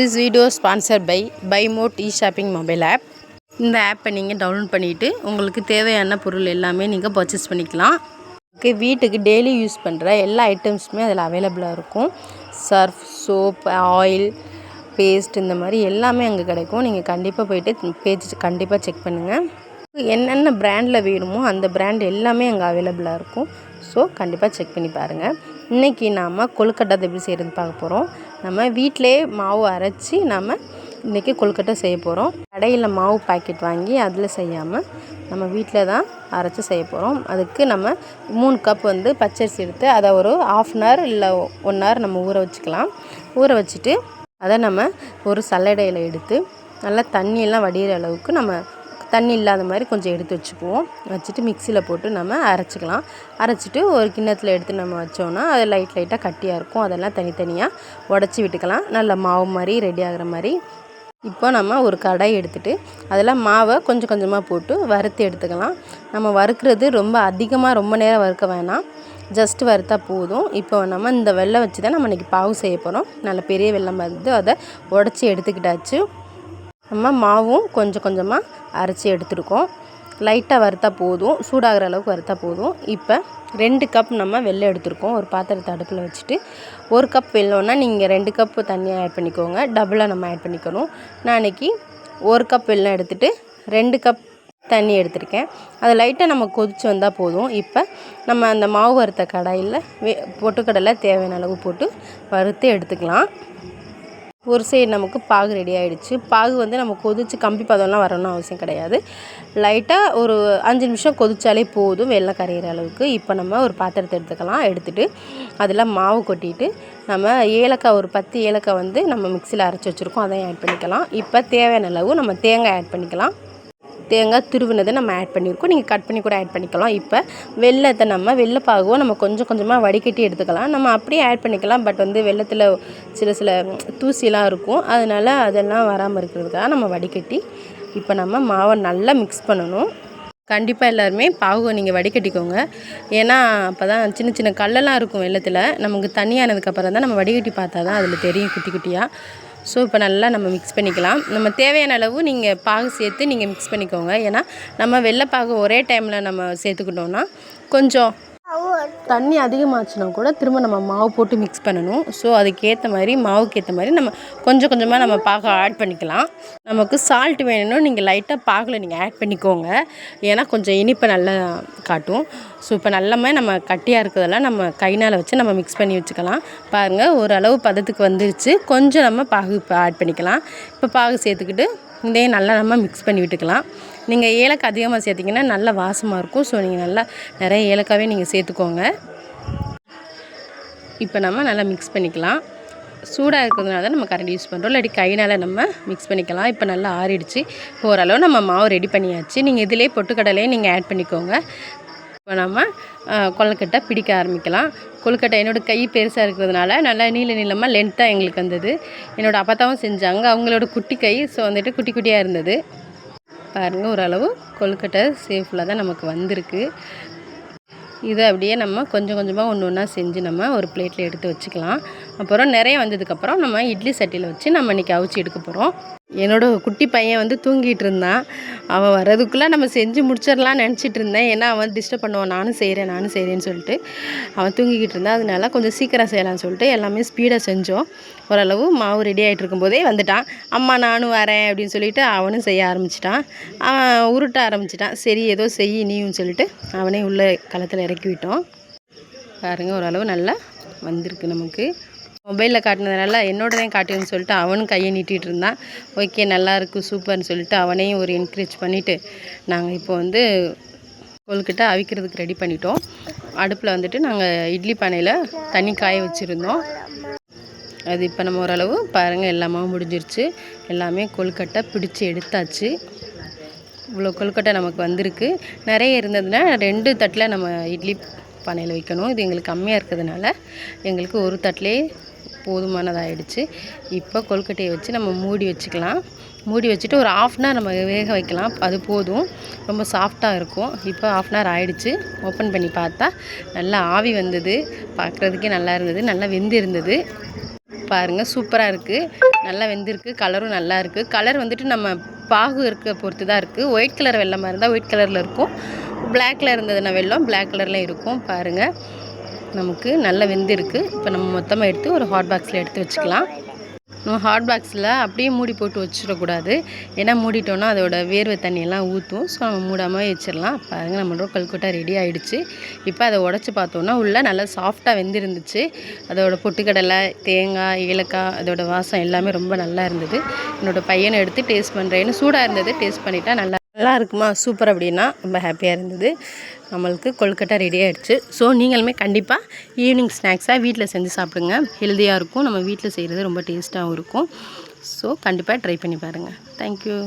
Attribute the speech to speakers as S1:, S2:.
S1: This video sponsor by by Mod e shopping mobile app இந்த ஆப்பை நீங்கள் download பண்ணிவிட்டு உங்களுக்கு தேவையான பொருள் எல்லாமே நீங்கள் பர்ச்சேஸ் பண்ணிக்கலாம். உங்களுக்கு வீட்டுக்கு டெய்லி யூஸ் பண்ணுற எல்லா ஐட்டம்ஸுமே அதில் அவைலபிளாக இருக்கும். சர்ஃப் சோப் ஆயில் பேஸ்ட் இந்த மாதிரி எல்லாமே அங்கே கிடைக்கும். நீங்கள் கண்டிப்பாக போயிட்டு பேஜ் கண்டிப்பாக செக் பண்ணுங்கள் என்னென்ன ப்ராண்டில் வேணுமோ அந்த ப்ராண்ட் எல்லாமே அங்கே அவைலபிளாக இருக்கும். ஸோ கண்டிப்பாக செக் பண்ணி பாருங்கள் இன்றைக்கி நாம் கொழுக்கட்டை எப்படி செய்கிறது பார்க்க போகிறோம் நம்ம வீட்டிலே மாவு அரைச்சி நம்ம இன்றைக்கி கொழுக்கட்டை செய்ய போகிறோம் கடையில் மாவு பாக்கெட் வாங்கி அதில் செய்யாமல் நம்ம வீட்டில் தான் அரைச்சி செய்ய போகிறோம் அதுக்கு நம்ம மூணு கப் வந்து பச்சரிசி எடுத்து அதை ஒரு ஆஃப் அன் ஹவர் இல்லை ஒன் ஹவர் நம்ம ஊற வச்சுக்கலாம். ஊற வச்சுட்டு அதை நம்ம ஒரு சல்லடையில் எடுத்து நல்லா தண்ணியெல்லாம் வடிகிற அளவுக்கு நம்ம தண்ணி இல்லாத மாதிரி கொஞ்சம் எடுத்து வச்சுக்குவோம். வச்சுட்டு மிக்சியில் போட்டு நம்ம அரைச்சிக்கலாம். அரைச்சிட்டு ஒரு கிண்ணத்தில் எடுத்து நம்ம வச்சோன்னா அது லைட் லைட்டாக கட்டியாக இருக்கும். அதெல்லாம் தனித்தனியாக உடச்சி விட்டுக்கலாம். நல்ல மாவு மாதிரி ரெடி ஆகிற மாதிரி. இப்போ நம்ம ஒரு கடாய் எடுத்துகிட்டு அதில் மாவை கொஞ்சம் கொஞ்சமாக போட்டு வறுத்து எடுத்துக்கலாம். நம்ம வறுக்கிறது ரொம்ப அதிகமாக ரொம்ப நேரம் வறுக்க வேணாம். ஜஸ்ட் வறுத்தா போதும். இப்போ நம்ம இந்த வெள்ளை வச்சு தான் நம்ம இன்றைக்கி பாவு செய்ய போகிறோம் நல்ல பெரிய வெள்ளம் வந்து அதை உடச்சி எடுத்துக்கிட்டாச்சு. நம்ம மாவும் கொஞ்சம் கொஞ்சமாக அரைச்சி எடுத்துருக்கோம். லைட்டாக வறுத்தா போதும். சூடாகிற அளவுக்கு வறுத்தா போதும். இப்போ ரெண்டு கப் நம்ம வெள்ளை எடுத்துருக்கோம். ஒரு பாத்திரத்தை அடுப்பில் வச்சுட்டு. ஒரு கப் வெள்ளம்னா நீங்கள் ரெண்டு கப் தண்ணியை ஆட் பண்ணிக்கோங்க. டபுளாக நம்ம ஆட் பண்ணிக்கணும். நான் அன்றைக்கி ஒரு கப் வெள்ளம் எடுத்துகிட்டு ரெண்டு கப் தண்ணி எடுத்திருக்கேன். அது லைட்டாக நம்ம கொதிச்சு வந்தால் போதும். இப்போ நம்ம அந்த மாவு வறுத்த கடாயில் வே பொட்டுக்கடலை தேவையான அளவு போட்டு வறுத்து எடுத்துக்கலாம். ஒரு சைடு நமக்கு பாகு ரெடி ஆகிடுச்சு பாகு வந்து நம்ம கொதித்து கம்பி பதம்லாம் வரணும்னு அவசியம் கிடையாது. லைட்டாக ஒரு அஞ்சு நிமிஷம் கொதித்தாலே போதும். வெள்ளம் கரையிற அளவுக்கு இப்போ நம்ம ஒரு பாத்திரத்தை எடுத்துக்கலாம். எடுத்துகிட்டு அதில் மாவு கொட்டிட்டு நம்ம ஏலக்காய் ஒரு பத்து ஏலக்காய் வந்து நம்ம மிக்சியில் அரைச்சி வச்சுருக்கோம். அதையும் ஆட் பண்ணிக்கலாம். இப்போ தேவையான அளவு நம்ம தேங்காய் ஆட் பண்ணிக்கலாம். தேங்காய் துருவினதை நம்ம ஆட் பண்ணியிருக்கோம். நீங்கள் கட் பண்ணி கூட ஆட் பண்ணிக்கலாம். இப்போ வெள்ளத்தை நம்ம வெள்ளைப்பாகுவோ நம்ம கொஞ்சம் கொஞ்சமாக வடிகட்டி எடுத்துக்கலாம். நம்ம அப்படியே ஆட் பண்ணிக்கலாம். பட் வந்து வெள்ளத்தில் சில சில தூசிலாம் இருக்கும். அதனால் அதெல்லாம் வராமல் இருக்கிறதுக்காக நம்ம வடிகட்டி இப்போ நம்ம மாவை நல்லா மிக்ஸ் பண்ணணும். கண்டிப்பாக எல்லாருமே பாகுவை நீங்கள் வடிகட்டிக்கோங்க. ஏன்னா அப்போ தான் சின்ன சின்ன கல்லெல்லாம் இருக்கும் வெள்ளத்தில். நமக்கு தண்ணியானதுக்கப்புறம் தான் நம்ம வடிகட்டி பார்த்தா தான் அதில் தெரியும் குட்டி குட்டியாக ஸோ இப்போ நல்லா நம்ம மிக்ஸ் பண்ணிக்கலாம். நம்ம தேவையான அளவு நீங்கள் பாகு சேர்த்து நீங்கள் மிக்ஸ் பண்ணிக்கோங்க. ஏன்னா நம்ம வெள்ளைப்பாகு ஒரே டைமில் நம்ம சேர்த்துக்கிட்டோன்னா கொஞ்சம் தண்ணி அதிகமாச்சுன்னா கூட திரும்ப நம்ம மாவு போட்டு மிக்ஸ் பண்ணணும். ஸோ அதுக்கேற்ற மாதிரி மாவுக்கு ஏற்ற மாதிரி நம்ம கொஞ்சம் கொஞ்சமாக நம்ம பாக ஆட் பண்ணிக்கலாம். நமக்கு சால்ட் வேணும்னா நீங்கள் லைட்டாக பாகில் நீங்கள் ஆட் பண்ணிக்கோங்க. ஏன்னா கொஞ்சம் இனிப்பை நல்லா காட்டும். ஸோ இப்போ நல்லமே நம்ம கட்டியாக இருக்கிறதெல்லாம் நம்ம கைனால் வச்சு நம்ம மிக்ஸ் பண்ணி வச்சுக்கலாம். பாருங்கள் ஓரளவு பதத்துக்கு வந்துருச்சு. கொஞ்சம் நம்ம பாகு இப்போ ஆட் பண்ணிக்கலாம். இப்போ பாகு சேர்த்துக்கிட்டு இதையும் நல்லா நம்ம மிக்ஸ் பண்ணி விட்டுக்கலாம். நீங்கள் ஏலக்காய் அதிகமாக சேர்த்திங்கன்னா நல்ல வாசமாக இருக்கும். ஸோ நீங்கள் நல்லா நிறைய ஏலக்காவே நீங்கள் சேர்த்துக்கோங்க. இப்போ நம்ம நல்லா மிக்ஸ் பண்ணிக்கலாம். சூடாக இருக்கிறதுனால தான் நம்ம கரண்ட் யூஸ் பண்ணுறோம் இல்லாட்டி கைனால் நம்ம மிக்ஸ் பண்ணிக்கலாம். இப்போ நல்லா ஆறிடுச்சு. ஓரளவு நம்ம மாவு ரெடி பண்ணியாச்சு. நீங்கள் இதிலே பொட்டுக்கடலையும் நீங்கள் ஆட் பண்ணிக்கோங்க. இப்போ நம்ம கொழுக்கட்டை பிடிக்க ஆரம்பிக்கலாம். கொழுக்கட்டை என்னோடய கை பெருசாக இருக்கிறதுனால நல்லா நீள நீளமாக லென்த்தாக எங்களுக்கு வந்தது. என்னோடய அப்பத்தாவும் செஞ்சாங்க. அவங்களோட குட்டி கை ஸோ வந்துட்டு குட்டி குட்டியாக இருந்தது. பாருங்கள் ஓரளவு கொழுக்கட்டை சேஃபில் தான் நமக்கு வந்திருக்கு. இதை அப்படியே நம்ம கொஞ்சம் கொஞ்சமாக ஒன்று ஒன்றா செஞ்சு நம்ம ஒரு பிளேட்டில் எடுத்து வச்சுக்கலாம். அப்புறம் நிறைய வந்ததுக்கப்புறம் நம்ம இட்லி சட்டியில் வச்சு நம்ம இன்றைக்கி அவிச்சு எடுக்க போகிறோம் என்னோடய குட்டி பையன் வந்து தூங்கிட்டு இருந்தான். அவன் வர்றதுக்குள்ளே நம்ம செஞ்சு முடிச்சிடலாம்னு நினச்சிட்டு இருந்தேன். ஏன்னா அவன் டிஸ்டர்ப் பண்ணுவான். நானும் செய்கிறேன் நானும் செய்கிறேன்னு சொல்லிட்டு அவன் தூங்கிக்கிட்டு இருந்தான். அதனால கொஞ்சம் சீக்கிரம் செய்யலாம்னு சொல்லிட்டு எல்லாமே ஸ்பீடாக செஞ்சோம். ஓரளவு மாவு ரெடி ஆகிட்டு இருக்கும்போதே வந்துட்டான். அம்மா நானும் வரேன் அப்படின்னு சொல்லிட்டு அவனும் செய்ய ஆரம்பிச்சிட்டான். அவன் உருட்ட ஆரம்பிச்சிட்டான். சரி ஏதோ செய் நீயும் சொல்லிட்டு அவனே உள்ளே களத்தில் இறக்கி விட்டோம் பாருங்கள் ஓரளவு நல்லா வந்திருக்கு நமக்கு. மொபைலில் காட்டினதுனால என்னோடதையும் காட்டுன்னு சொல்லிட்டு அவனும் கையை நீட்டிகிட்டு இருந்தான். ஓகே நல்லாயிருக்கு சூப்பர்னு சொல்லிட்டு அவனையும் ஒரு என்கரேஜ் பண்ணிவிட்டு நாங்கள் இப்போ வந்து கொழுக்கட்டை அவிக்கிறதுக்கு ரெடி பண்ணிட்டோம். அடுப்பில் வந்துட்டு நாங்கள் இட்லி பானையில் தண்ணி காய வச்சுருந்தோம். அது இப்போ நம்ம ஓரளவு பாருங்கள் எல்லாமே முடிஞ்சிருச்சு. எல்லாமே கொழுக்கட்டை பிடிச்சி எடுத்தாச்சு. இவ்வளோ கொழுக்கட்டை நமக்கு வந்திருக்கு. நிறைய இருந்ததுன்னா ரெண்டு தட்டில் நம்ம இட்லி பானையில் வைக்கணும். இது எங்களுக்கு கம்மியாக இருக்கிறதுனால எங்களுக்கு ஒரு தட்டிலே போதுமானதாகிடுச்சு இப்போ கொழுக்கட்டையை வச்சு நம்ம மூடி வச்சுக்கலாம். மூடி வச்சுட்டு ஒரு ஆஃப் அன் ஹவர் நம்ம வேக வைக்கலாம். அது போதும். ரொம்ப சாஃப்டாக இருக்கும். இப்போ ஆஃப் அன் ஹவர் ஆகிடுச்சு ஓப்பன் பண்ணி பார்த்தா நல்லா ஆவி வந்தது. பார்க்குறதுக்கே நல்லா இருந்தது. நல்லா வெந்து இருந்தது பாருங்கள் சூப்பராக இருக்குது நல்லா வெந்திருக்கு. கலரும் நல்லா இருக்குது கலர் வந்துட்டு நம்ம பாகு இருக்க பொறுத்து தான் இருக்குது ஒயிட் கலர் வெள்ளமாக இருந்தால் ஒயிட் கலரில் இருக்கும். பிளாக்கில் இருந்ததுன்னா வெள்ளம். பிளாக் கலரில் இருக்கும். பாருங்கள் நமக்கு நல்லா வெந்திருக்கு இப்போ நம்ம மொத்தமாக எடுத்து ஒரு ஹாட் பாக்ஸில் எடுத்து வச்சுக்கலாம். நம்ம ஹாட் பாக்ஸில் அப்படியே மூடி போட்டு வச்சிடக்கூடாது. ஏன்னா மூடிட்டோன்னா அதோட வேர்வை தண்ணியெல்லாம் ஊற்றும் ஸோ நம்ம மூடாமல் வச்சிடலாம். பாருங்கள் நம்மளோட கல்கொட்டா ரெடி ஆகிடுச்சு இப்போ அதை உடச்சி பார்த்தோன்னா உள்ளே நல்லா சாஃப்டாக வெந்திருந்துச்சு அதோட பொட்டுக்கடலை தேங்காய் ஏலக்காய் அதோட வாசம் எல்லாமே ரொம்ப நல்லா இருந்தது. என்னோடய பையனை எடுத்து டேஸ்ட் பண்ணுறேன்னு சூடாக இருந்தது. டேஸ்ட் பண்ணிட்டா நல்லா நல்லா இருக்குமா சூப்பர் அப்படின்னா ரொம்ப ஹாப்பியாக இருந்தது. நம்மளுக்கு கொழுக்கட்டை ரெடி ஆகிடுச்சு ஸோ நீங்களுமே கண்டிப்பாக ஈவினிங் ஸ்நாக்ஸாக வீட்டில் செஞ்சு சாப்பிடுங்க. ஹெல்த்தியாக இருக்கும். நம்ம வீட்டில் செய்கிறது ரொம்ப டேஸ்ட்டாகவும் இருக்கும். ஸோ கண்டிப்பாக ட்ரை பண்ணி பாருங்கள் தேங்க்யூ